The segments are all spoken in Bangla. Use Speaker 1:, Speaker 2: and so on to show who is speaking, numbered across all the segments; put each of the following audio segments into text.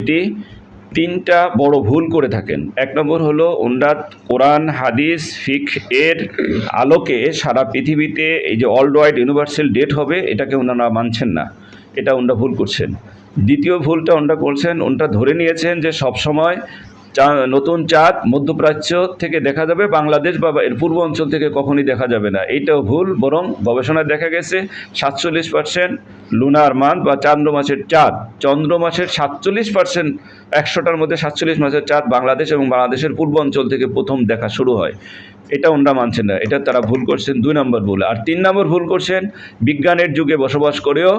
Speaker 1: এটি তিনটা বড় ভুল করে থাকেন। এক নম্বর হলো ওনারা কোরআন, হাদিস ফিক এর আলোকে সারা পৃথিবীতে এই যে অল ওয়াইড ইউনিভার্সাল ডেট হবে, এটাকে ওনারা মানছেন না। এটা ওনারা ভুল করছেন। দ্বিতীয় ভুলটা ওনারা করছেন ওনটা ধরে নিয়েছেন যে সবসময় চা নতুন চাঁদ মধ্যপ্রাচ্য থেকে দেখা যাবে, বাংলাদেশ বা এর পূর্ব অঞ্চল থেকে কখনই দেখা যাবে না। এইটাও ভুল, বরং গবেষণায় দেখা গেছে, সাতচল্লিশ পার্সেন্ট লুনার মান বা চান্দ্র মাসের চাঁদ, চন্দ্র মাসের সাতচল্লিশ পার্সেন্ট একশোটার মধ্যে সাতচল্লিশ মাসের চাঁদ বাংলাদেশ এবং বাংলাদেশের পূর্ব অঞ্চল থেকে প্রথম দেখা শুরু হয়। এটা ওনারা মানছেন না, এটা তারা ভুল করছেন, দুই নম্বর ভুল। আর তিন নম্বর ভুল করছেন, বিজ্ঞানের যুগে বসবাস করেও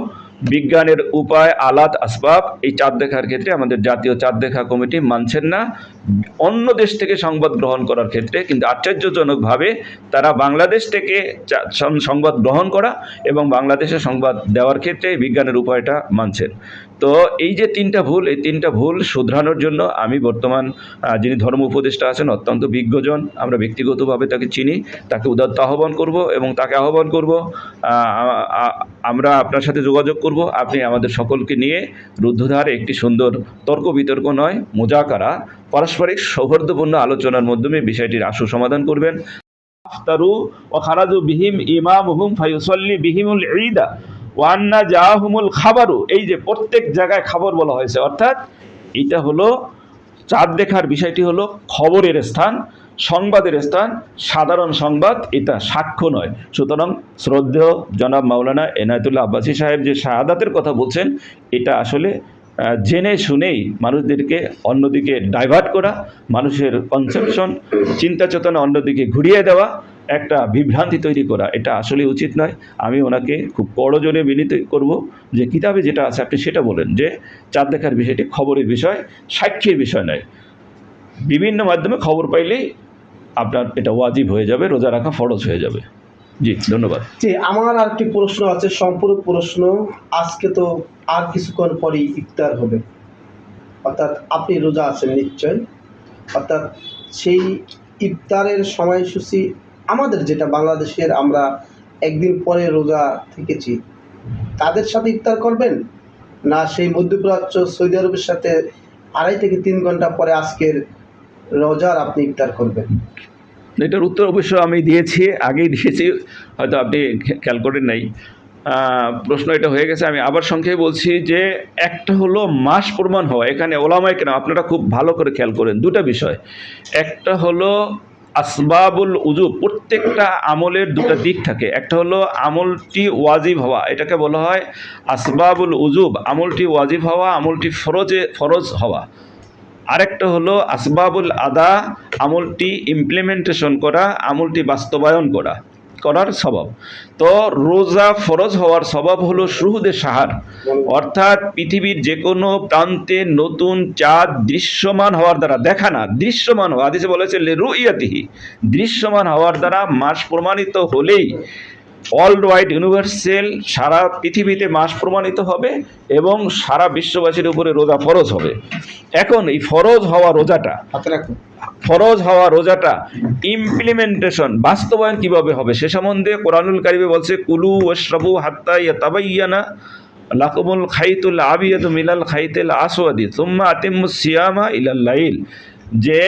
Speaker 1: বিজ্ঞানের উপায় আলাত আসবাব, এই চাঁদ দেখার ক্ষেত্রে আমাদের জাতীয় চাঁদ দেখা কমিটি মানছেন না। অন্য দেশ থেকে সংবাদ গ্রহণ করার ক্ষেত্রে কিন্তু আশ্চর্যজনকভাবে তারা বাংলাদেশ থেকে সংবাদ গ্রহণ করা এবং বাংলাদেশে সংবাদ দেওয়ার ক্ষেত্রে বিজ্ঞানের উপায়টা মানছেন। তো এই যে তিনটা ভুল, এই তিনটা ভুল শুধরানোর জন্য আমি বর্তমান যিনি ধর্ম উপদেষ্টা আছেন, অত্যন্ত বিজ্ঞজন, আমরা ব্যক্তিগতভাবে তাকে চিনি, তাকে উদাত্ত আহ্বান করব এবং তাকে আহ্বান করব আমরা আপনার সাথে যোগাযোগ করব, আপনি আমাদের সকলকে নিয়ে রুদ্ধধার একটি সুন্দর তর্ক বিতর্ক নয়, মোজাকারা, পারস্পরিক সৌহার্দ্যপূর্ণ আলোচনার মাধ্যমে বিষয়টির আশু সমাধান করবেন। আফতারু ও খারাজু বিহিম ইমামুহুম ফায়ুসল্লি বিহিমুল ঈদা। ওয়ান্না জাহুমুল খাবারু, এই যে প্রত্যেক জায়গায় খবর বলা হয়েছে, অর্থাৎ এটা হলো চাঁদ দেখার বিষয়টি হলো খবরের স্থান, সংবাদের স্থান, সাধারণ সংবাদ, এটা সাক্ষ্য নয়। সুতরাং শ্রদ্ধেয় জনাব মাওলানা এনায়তুল্লাহ আব্বাসী সাহেব যে শাহাদাতের কথা বলছেন, এটা আসলে জেনে শুনেই মানুষদেরকে অন্যদিকে ডাইভার্ট করা, মানুষের কনসেপশন চিন্তা চেতনা অন্যদিকে ঘুরিয়ে দেওয়া একটা বিভ্রান্তি তৈরি করা, এটা আসলে উচিত নয়। আমি ওনাকে খুব বড় জোরে বিনীত করব যে কিতাবে যেটা আছে, আপনি সেটা বলেন যে চাঁদ দেখার বিষয়টি খবরের বিষয়, সাক্ষীর বিষয় নয়। বিভিন্ন মাধ্যমে খবর পাইলেই আপনার এটা ওয়াজিব হয়ে যাবে, রোজা রাখা ফরজ হয়ে যাবে। জি, ধন্যবাদ।
Speaker 2: জি, আমার আর একটি প্রশ্ন আছে সম্পূর্ণ প্রশ্ন। আজকে তো আর কিছুক্ষণ পরেই ইফতার হবে। অর্থাৎ আপনি রোজা আছেন নিশ্চয় অর্থাৎ সেই ইফতারের সময়সূচি আমাদের যেটা বাংলাদেশের আমরা একদিন পরে রোজা থেকেছি, তাদের সাথে ইফতার করবেন? না সেই মধ্যপ্রাচ্য, সৌদি আরবের সাথে আড়াই থেকে তিন ঘণ্টা পরে আজকের রোজার আপনি ইফতার করবেন?
Speaker 1: এটার উত্তর অবশ্য আমি দিয়েছি, আগেই দিয়েছি, হয়তো আপনি খেয়াল করেন নাই। প্রশ্ন এটা হয়ে গেছে, আমি আবার সংক্ষেপে বলছি যে একটা হলো মাস প্রমাণ হওয়া। এখানে ওলামায় কেন আপনারা খুব ভালো করে খেয়াল করেন, দুটা বিষয়। একটা হলো আসবাবুল উজু প্রত্যেকটা আমলের দুটো দিক থাকে। একটা হলো আমলটি ওয়াজিব হওয়া, এটাকে বলা হয় আসবাবুল উজুব আমলটি ওয়াজিব হওয়া, আমলটি ফরজে, ফরজ হওয়া। আরেকটা হলো আসবাবুল আদা, আমলটি ইমপ্লিমেন্টেশন করা, আমলটি বাস্তবায়ন করা। করার স্বভাব। তো রোজা ফরজ হওয়ার স্বভাব হলো সুহুদে সাহার। অর্থাৎ পৃথিবীর যে কোনো প্রান্তে নতুন চাঁদ দৃশ্যমান হওয়ার দ্বারা, দেখা না, দৃশ্যমান হওয়া। আদিসে বলেছে রুইয়াতিহি। দৃশ্যমান হওয়ার দ্বারা মাস প্রমাণিত হলেই অল ওয়াইড ইউনিভার্সাল সারা পৃথিবীতে মাস প্রমাণিত হবে এবং সারা বিশ্ববাসীর উপরে রোজা ফরজ হবে। এখন এই ফরজ হওয়া রোজাটা ফরজ হওয়া রোজাটা ইমপ্লিমেন্টেশন বাস্তবায়ন কীভাবে হবে সে সম্বন্ধে কোরআনুল কারিমে বলছে কুলু ওয়াশরাবু হাত্তা ইয়াতাবাইয়ানা লাকুমুল খাইতুল আবিয়াদু মিলাল খাইতেল আসওয়াদি সুম্মা আতিম্মুস সিয়ামা ইলাল লাইল। যে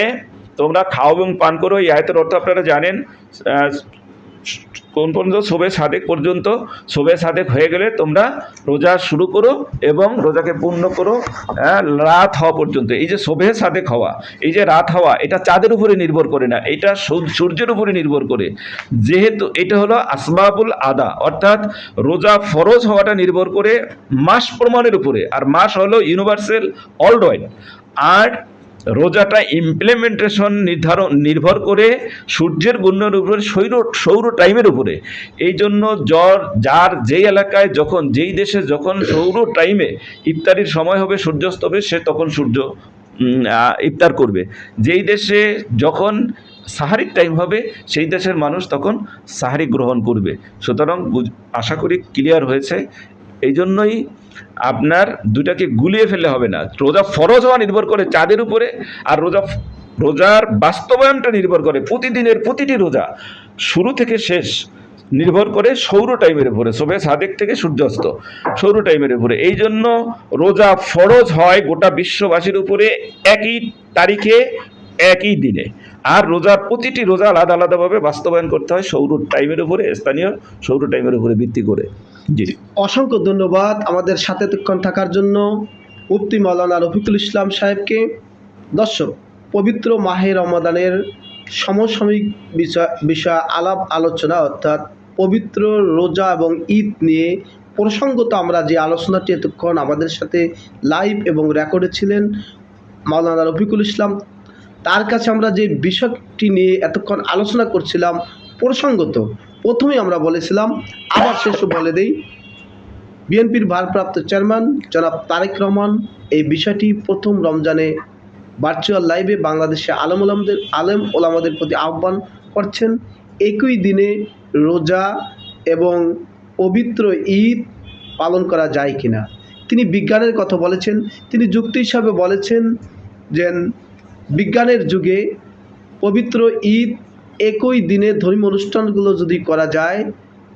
Speaker 1: তোমরা খাও এবং পান করো এই আয়তের অর্থ আপনারা জানেন কোন পর্যন্ত? শোবে সাদেক পর্যন্ত। শোবে সাদেক হয়ে গেলে তোমরা রোজা শুরু করো এবং রোজাকে পূর্ণ করো হ্যাঁ, রাত হওয়া পর্যন্ত। এই যে শোভে সাদেক হওয়া এই যে রাত হওয়া এটা চাঁদের উপরে নির্ভর করে না এটা সূর- সূর্যের উপরে নির্ভর করে। যেহেতু এটা হলো আসবাবুল আদা অর্থাৎ রোজা ফরজ হওয়াটা নির্ভর করে মাস প্রমাণের উপরে আর মাস হলো ইউনিভার্সাল অলওয়াইড আর রোজাটা ইমপ্লিমেন্টেশন নির্ধারণ, নির্ভর করে সূর্যের গুণের উপরে, সৌর সৌর টাইমের উপরে। এই জন্য জ্বর যার যেই এলাকায় যখন, যেই দেশে যখন সৌর টাইমে ইফতারির সময় হবে, সূর্যাস্ত হবে, সে তখন সূর্য ইফতার করবে। যেই দেশে যখন সাহারির টাইম হবে, সেই দেশের মানুষ তখন সাহারি গ্রহণ করবে। সুতরাং আশা করি ক্লিয়ার হয়েছে। এই জন্যই আপনার দুটাকে গুলিয়ে ফেললে হবে না। রোজা ফরজ হওয়া নির্ভর করে চাঁদের উপরে আর রোজা রোজার বাস্তবায়নটা নির্ভর করে প্রতিদিনের প্রতিটি রোজা। শুরু থেকে শেষ নির্ভর করে সৌর টাইমের উপরে। শোভে সাদেক থেকে সূর্যাস্ত সৌর টাইমের উপরে। এই জন্য রোজা ফরজ হয় গোটা বিশ্ববাসীর উপরে একই তারিখে, একই দিনে। আর রোজার প্রতিটি রোজা আলাদা আলাদাভাবে বাস্তবায়ন করতে হয় সৌর টাইমের উপরে, স্থানীয় সৌর টাইমের উপরে ভিত্তি করে। জি।
Speaker 2: অসংখ্য ধন্যবাদ আমাদের সাথে এতক্ষণ থাকার জন্য। মুফতি মাওলানা রফিকুল ইসলাম সাহেবকে। দর্শক, পবিত্র মাহে রমাদানের সমসাময়িক বিষয় বিষয় আলাপ আলোচনা অর্থাৎ পবিত্র রোজা এবং ঈদ নিয়ে প্রসঙ্গত আমরা যে আলোচনাটি এতক্ষণ আমাদের সাথে লাইভ এবং রেকর্ডে ছিলেন মাওলানা রফিকুল ইসলাম, তার কাছে আমরা যে বিষয়টি নিয়ে এতক্ষণ আলোচনা করছিলাম প্রসঙ্গত প্রথমেই আমরা বলেছিলাম, আবার শেষে বলে দেই, বিএনপির ভারপ্রাপ্ত চেয়ারম্যান জনাব তারেক রহমান এই বিষয়টি প্রথম রমজানে ভার্চুয়াল লাইভে বাংলাদেশে আলম ওলামদের আলেম ওলামাদের প্রতি আহ্বান করছেন। একই দিনে রোজা এবং পবিত্র ঈদ পালন করা যায় কিনা। তিনি বিজ্ঞানের কথা বলেছেন, তিনি যুক্তি হিসাবে বলেছেন যে বিজ্ঞানের যুগে পবিত্র ঈদ একই দিনে ধর্মীয় অনুষ্ঠানগুলো যদি করা যায়,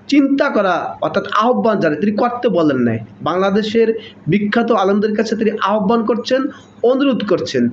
Speaker 2: চিন্তা করা অর্থাৎ আহ্বান জানায়, তিনি করতে বলেন নাই। বাংলাদেশের বিখ্যাত আলমদের কাছে তিনি আহ্বান করছেন, অনুরোধ করছেন।